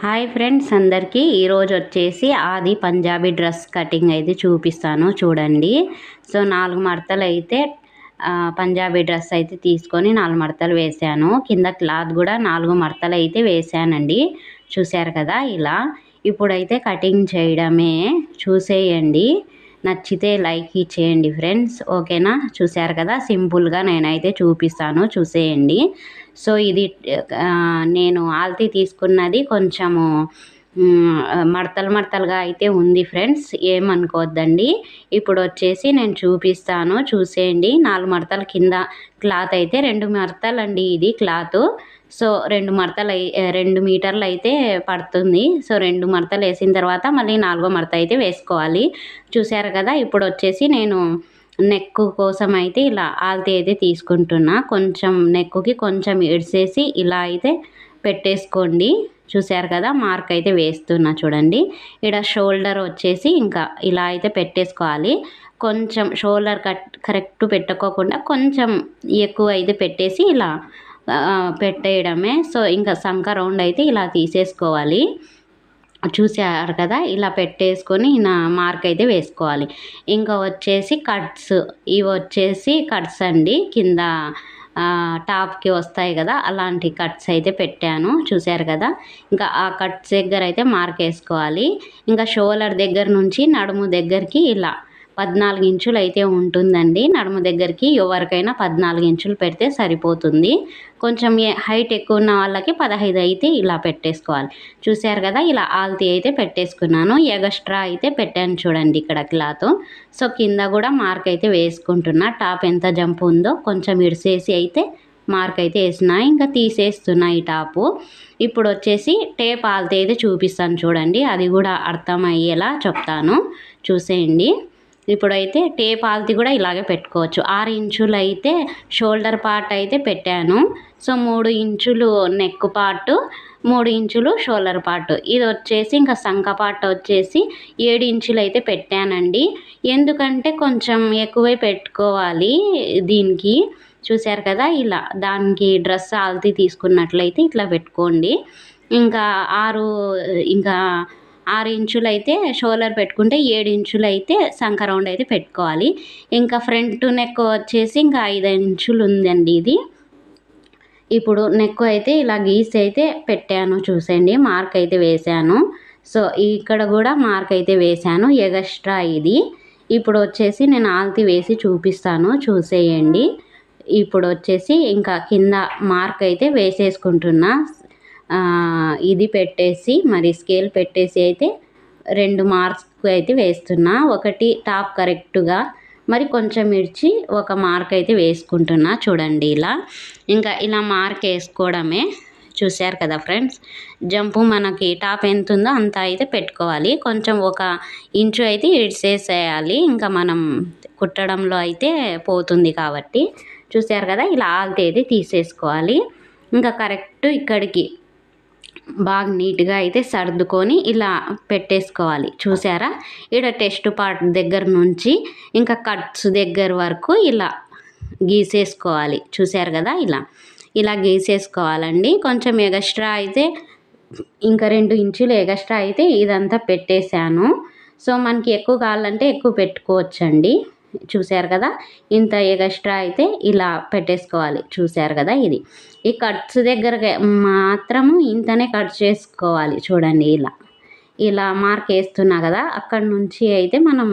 Hi friends అందరికీ ఈరోజు వచ్చేసి ఆది పంజాబీ డ్రెస్ కటింగ్ అయితే చూపిస్తాను చూడండి. సో నాలుగు మడతలు అయితే పంజాబీ డ్రెస్ అయితే తీసుకొని నాలుగు మడతలు వేసాను కింద క్లాత్ కూడా నాలుగు మడతలు అయితే వేసానండి చూశారు కదా ఇలా. ఇప్పుడైతే కటింగ్ చేయడమే. చూసేయండి. నచ్చితే లైక్ ఇచ్చేయండి ఫ్రెండ్స్. ఓకేనా? చూశారు కదా? సింపుల్గా నేనైతే చూపిస్తాను. చూసేయండి. సో ఇది నేను ఆల్తీ తీసుకున్నది కొంచెము మడతలు మడతలుగా అయితే ఉంది ఫ్రెండ్స్ ఏమనుకోవద్దండి. ఇప్పుడు వచ్చేసి నేను చూపిస్తాను చూసేయండి. నాలుగు మడతల కింద క్లాత్ అయితే రెండు మడతలు అండి ఇది క్లాత్. సో రెండు మడతలు రెండు మీటర్లు అయితే పడుతుంది. సో రెండు మడతలు వేసిన తర్వాత మళ్ళీ నాలుగో మడత అయితే వేసుకోవాలి. చూసారు కదా ఇప్పుడు వచ్చేసి నేను నెక్ కోసం అయితే ఇలా ఆల్తీ అయితే తీసుకుంటున్నా. కొంచెం నెక్కుకి కొంచెం ఇడిసేసి ఇలా అయితే పెట్టేసుకోండి. చూసారు కదా మార్క్ అయితే వేస్తున్నా చూడండి. ఇక్కడ షోల్డర్ వచ్చేసి ఇంకా ఇలా అయితే పెట్టేసుకోవాలి. కొంచెం షోల్డర్ కట్ కరెక్ట్ పెట్టుకోకుండా కొంచెం ఎక్కువ అయితే పెట్టేసి ఇలా పెట్టేయడమే. సో ఇంకా సంక రౌండ్ అయితే ఇలా తీసేసుకోవాలి. చూసారు కదా ఇలా పెట్టేసుకొని నా మార్క్ అయితే వేసుకోవాలి. ఇంకా వచ్చేసి కట్స్ ఇవి వచ్చేసి కట్స్ అండి. కింద టాప్కి వస్తాయి కదా అలాంటి కట్స్ అయితే పెట్టాను చూసారు కదా. ఇంకా ఆ కట్స్ దగ్గర అయితే మార్క్ వేసుకోవాలి. ఇంకా షోలర్ దగ్గర నుంచి నడుము దగ్గరికి ఇలా పద్నాలుగు ఇంచులు అయితే ఉంటుందండి. నడుము దగ్గరికి ఎవరికైనా పద్నాలుగు ఇంచులు పెడితే సరిపోతుంది. కొంచెం హైట్ ఎక్కువ ఉన్న వాళ్ళకి పదహైదు అయితే ఇలా పెట్టేసుకోవాలి. చూశారు కదా ఇలా ఆల్తీ అయితే పెట్టేసుకున్నాను. ఎగస్ట్రా అయితే పెట్టాను చూడండి ఇక్కడ క్లాత్. సో కింద కూడా మార్క్ అయితే వేసుకుంటున్నా. టాప్ ఎంత జంప్ ఉందో కొంచెం ఇడిసేసి అయితే మార్క్ అయితే వేసిన. ఇంకా తీసేస్తున్నా ఈ టాపు. ఇప్పుడు వచ్చేసి టేప్ ఆల్తీ అయితే చూపిస్తాను చూడండి. అది కూడా అర్థమయ్యేలా చెప్తాను. చూసేయండి. ఇప్పుడైతే టేప్ ఆల్తి కూడా ఇలాగే పెట్టుకోవచ్చు. ఆరు ఇంచులు అయితే షోల్డర్ పార్ట్ అయితే పెట్టాను. సో మూడు ఇంచులు నెక్ పార్ట్ మూడు ఇంచులు షోల్డర్ పార్ట్. ఇది వచ్చేసి ఇంకా సంఖ పార్ట్ వచ్చేసి ఏడు ఇంచులు అయితే పెట్టానండి. ఎందుకంటే కొంచెం ఎక్కువే పెట్టుకోవాలి దీనికి. చూశారు కదా ఇలా దానికి డ్రెస్ ఆల్తీ తీసుకున్నట్లయితే ఇట్లా పెట్టుకోండి. ఇంకా ఆరు ఇంకా ఆరు ఇంచులు అయితే షోలర్ పెట్టుకుంటే ఏడు ఇంచులు అయితే సంక రౌండ్ అయితే పెట్టుకోవాలి. ఇంకా ఫ్రంట్ నెక్ వచ్చేసి ఇంకా ఐదు ఇంచులు ఉందండి ఇది. ఇప్పుడు నెక్ అయితే ఇలా గీసి అయితే పెట్టాను చూసండి మార్క్ అయితే వేశాను. సో ఇక్కడ కూడా మార్క్ అయితే వేశాను ఎగస్ట్రా ఇది. ఇప్పుడు వచ్చేసి నేను ఆల్తి వేసి చూపిస్తాను చూసేయండి. ఇప్పుడు వచ్చేసి ఇంకా కింద మార్క్ అయితే వేసేసుకుంటున్నా. ఇది పెట్టేసి మరి స్కేల్ పెట్టేసి అయితే రెండు మార్క్స్ అయితే వేస్తున్నా. ఒకటి టాప్ కరెక్ట్గా మరి కొంచెం ఇడ్చి ఒక మార్క్ అయితే వేసుకుంటున్నా చూడండి ఇలా. ఇంకా ఇలా మార్క్ వేసుకోవడమే. చూశారు కదా ఫ్రెండ్స్? జంపు మనకి టాప్ ఎంత ఉందో అంత అయితే పెట్టుకోవాలి. కొంచెం ఒక ఇంచు అయితే ఇడ్సేసేయాలి. ఇంకా మనం కుట్టడంలో అయితే పోతుంది కాబట్టి. చూశారు కదా? ఇలా ఆల్తే అయితే తీసేసుకోవాలి. ఇంకా కరెక్ట్ ఇక్కడికి బాగా నీట్గా అయితే సర్దుకొని ఇలా పెట్టేసుకోవాలి. చూసారా? ఇక్కడ టెస్ట్ పార్ట్ దగ్గర నుంచి ఇంకా కట్స్ దగ్గర వరకు ఇలా గీసేసుకోవాలి. చూసారు కదా ఇలా. ఇలా గీసేసుకోవాలండి. కొంచెం ఎగస్ట్రా అయితే ఇంకా రెండు ఇంచులు ఎగస్ట్రా అయితే ఇదంతా పెట్టేశాను. సో మనకి ఎక్కువ కావాలంటే ఎక్కువ పెట్టుకోవచ్చండి. చూశారు కదా? ఇంత ఎగస్ట్రా అయితే ఇలా పెట్టేసుకోవాలి. చూశారు కదా ఇది. ఈ కట్స్ దగ్గర మాత్రము ఇంతనే కట్ చేసుకోవాలి. చూడండి ఇలా. ఇలా మార్క్ వేస్తున్నా కదా? అక్కడ నుంచి అయితే మనం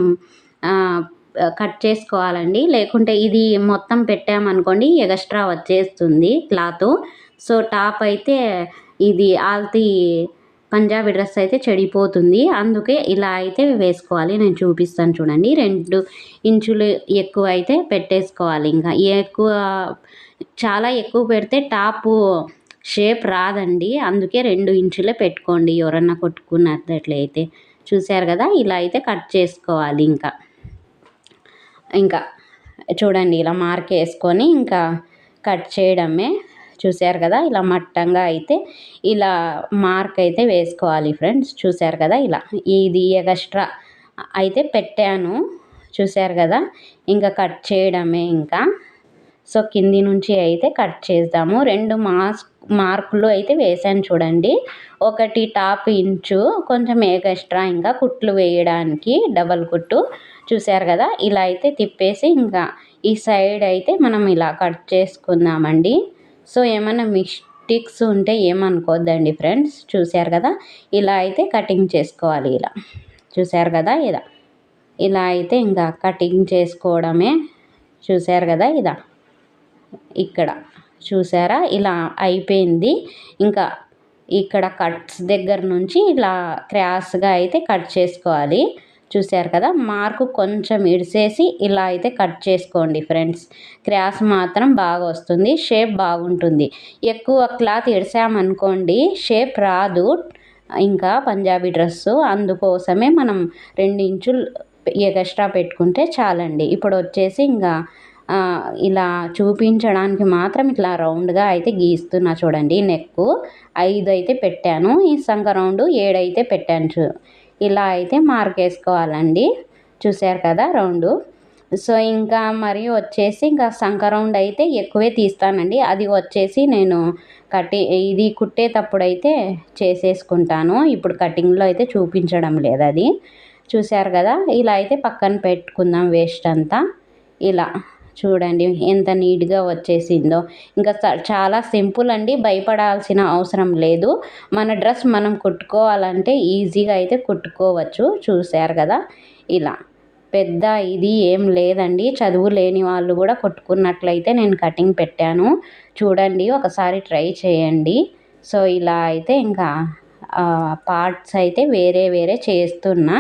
కట్ చేసుకోవాలండి. లేకుంటే ఇది మొత్తం పెట్టామనుకోండి ఎగస్ట్రా వచ్చేస్తుంది క్లాత్. సో టాప్ అయితే ఇది ఆల్తీ పంజాబీ డ్రెస్ అయితే చెడిపోతుంది. అందుకే ఇలా అయితే వేసుకోవాలి. నేను చూపిస్తాను చూడండి. రెండు ఇంచులు ఎక్కువ అయితే పెట్టేసుకోవాలి. ఇంకా ఎక్కువ చాలా ఎక్కువ పెడితే టాపు షేప్ రాదండి. అందుకే రెండు ఇంచులే పెట్టుకోండి. ఎవరన్నా కొట్టుకున్నట్లయితే చూశారు కదా? ఇలా అయితే కట్ చేసుకోవాలి ఇంకా. ఇంకా చూడండి ఇలా మార్క్ వేసుకొని ఇంకా కట్ చేయడమే చూశారు కదా ఇలా మట్టంగా అయితే ఇలా మార్క్ అయితే వేసుకోవాలి ఫ్రెండ్స్. చూశారు కదా ఇలా ఇది ఎక్స్ట్రా అయితే పెట్టాను. చూశారు కదా ఇంకా కట్ చేయడమే ఇంకా. సో కింది నుంచి అయితే కట్ చేద్దాము. రెండు మాస్క్ మార్కులు అయితే వేసాను చూడండి. ఒకటి టాప్ ఇంచు కొంచెం ఎక్స్ట్రా ఇంకా కుట్లు వేయడానికి డబల్ కుట్టు. చూశారు కదా ఇలా అయితే తిప్పేసి ఇంకా ఈ సైడ్ అయితే మనం ఇలా కట్ చేసుకుందామండి. సో ఏమైనా మిస్టేక్స్ ఉంటే ఏమనుకోవద్దండి ఫ్రెండ్స్? చూశారు కదా? ఇలా అయితే కటింగ్ చేసుకోవాలి ఇలా. చూశారు కదా ఇలా ఇలా అయితే ఇంకా కటింగ్ చేసుకోవడమే. చూశారు కదా ఇలా ఇక్కడ. చూసారా ఇలా అయిపోయింది. ఇంకా ఇక్కడ కట్స్ దగ్గర నుంచి ఇలా క్రాస్గా అయితే కట్ చేసుకోవాలి. చూసారు కదా? మార్కు కొంచెం ఇడిసేసి ఇలా అయితే కట్ చేసుకోండి ఫ్రెండ్స్. క్రాస్ మాత్రం బాగా వస్తుంది షేప్ బాగుంటుంది. ఎక్కువ క్లాత్ ఇడిసామనుకోండి షేప్ రాదు. ఇంకా పంజాబీ డ్రెస్సు అందుకోసమే మనం రెండు ఇంచులు పెట్టుకుంటే చాలండి. ఇప్పుడు వచ్చేసి ఇంకా ఇలా చూపించడానికి మాత్రం ఇట్లా రౌండ్గా అయితే గీస్తున్నా చూడండి. నెక్ ఐదు అయితే పెట్టాను. ఈ సంఖ రౌండ్ ఏడైతే పెట్టాను చూ ఇలా అయితే మార్క్ వేసుకోవాలండి. చూసారు కదా రౌండ్. సో ఇంకా మరి వచ్చేసి ఇంకా సంక రౌండ్ అయితే ఎక్కువే తీస్తానండి. అది వచ్చేసి నేను కట్టి ఇది కుట్టేటప్పుడు అయితే చేసేసుకుంటాను. ఇప్పుడు కటింగ్లో అయితే చూపించడం లేదు అది చూసారు కదా ఇలా అయితే పక్కన పెట్టుకుందాం వేస్ట్ అంతా. ఇలా. చూడండి ఎంత నీట్గా వచ్చేసిందో. ఇంకా చాలా సింపుల్ అండి భయపడాల్సిన అవసరం లేదు. మన డ్రెస్ మనం కుట్టుకోవాలంటే ఈజీగా అయితే కుట్టుకోవచ్చు చూశారు కదా. ఇలా. పెద్ద ఇది ఏం లేదండి చదువు లేని వాళ్ళు కూడా కొట్టుకున్నట్లయితే నేను కటింగ్ పెట్టాను. చూడండి ఒకసారి ట్రై చేయండి. సో ఇలా అయితే ఇంకా పార్ట్స్ అయితే వేరే వేరే చేస్తున్నా.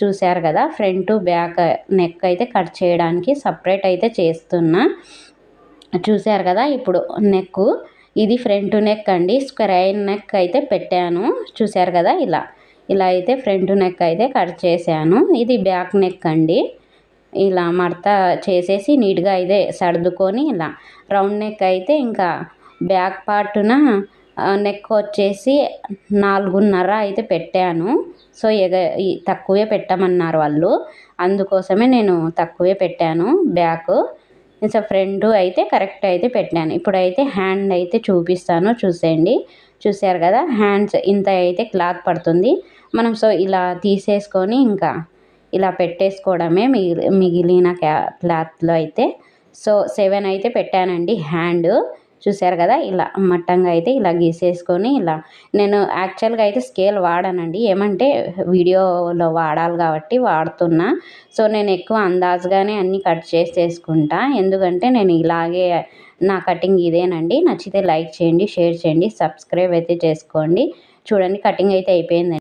చూశారు కదా ఫ్రంట్ బ్యాక్ నెక్ అయితే కట్ చేయడానికి సపరేట్ అయితే చేస్తున్నా. చూశారు కదా ఇప్పుడు నెక్ ఇది ఫ్రంట్ నెక్ అండి. స్క్రైన్ నెక్ అయితే పెట్టాను. చూశారు కదా ఇలా. ఇలా అయితే ఫ్రంట్ నెక్ అయితే కట్ చేశాను. ఇది బ్యాక్ నెక్ అండి. ఇలా మడత చేసేసి నీట్గా అయితే సర్దుకొని ఇలా. రౌండ్ నెక్ అయితే ఇంకా బ్యాక్ పార్టున నెక్ వచ్చేసి నాలుగున్నర అయితే పెట్టాను. సో ఎగ తక్కువే పెట్టమన్నారు వాళ్ళు. అందుకోసమే నేను తక్కువే పెట్టాను బ్యాక్. సో ఫ్రంట్ అయితే కరెక్ట్ అయితే పెట్టాను. ఇప్పుడైతే హ్యాండ్ అయితే చూపిస్తాను చూసేయండి. చూసారు కదా హ్యాండ్స్ ఇంత అయితే క్లాత్ పడుతుంది. మనం సో ఇలా తీసేసుకొని ఇంకా ఇలా పెట్టేసుకోవడమే మిగిలి మిగిలిన క్యా క్లాత్లో అయితే. సో సెవెన్ అయితే పెట్టానండి హ్యాండ్. చూసారు కదా ఇలా మట్టంగా అయితే ఇలా గీసేసుకొని ఇలా నేను యాక్చువల్గా అయితే స్కేల్ వాడానండి. ఏమంటే వీడియోలో వాడాలి కాబట్టి వాడుతున్నా. సో నేను ఎక్కువ అందాజుగానే అన్నీ కట్ చేసేసుకుంటా. ఎందుకంటే నేను ఇలాగే నా కటింగ్ ఇదేనండి. నచ్చితే లైక్ చేయండి షేర్ చేయండి సబ్స్క్రైబ్ అయితే చేసుకోండి. చూడండి కటింగ్ అయితే అయిపోయిందండి.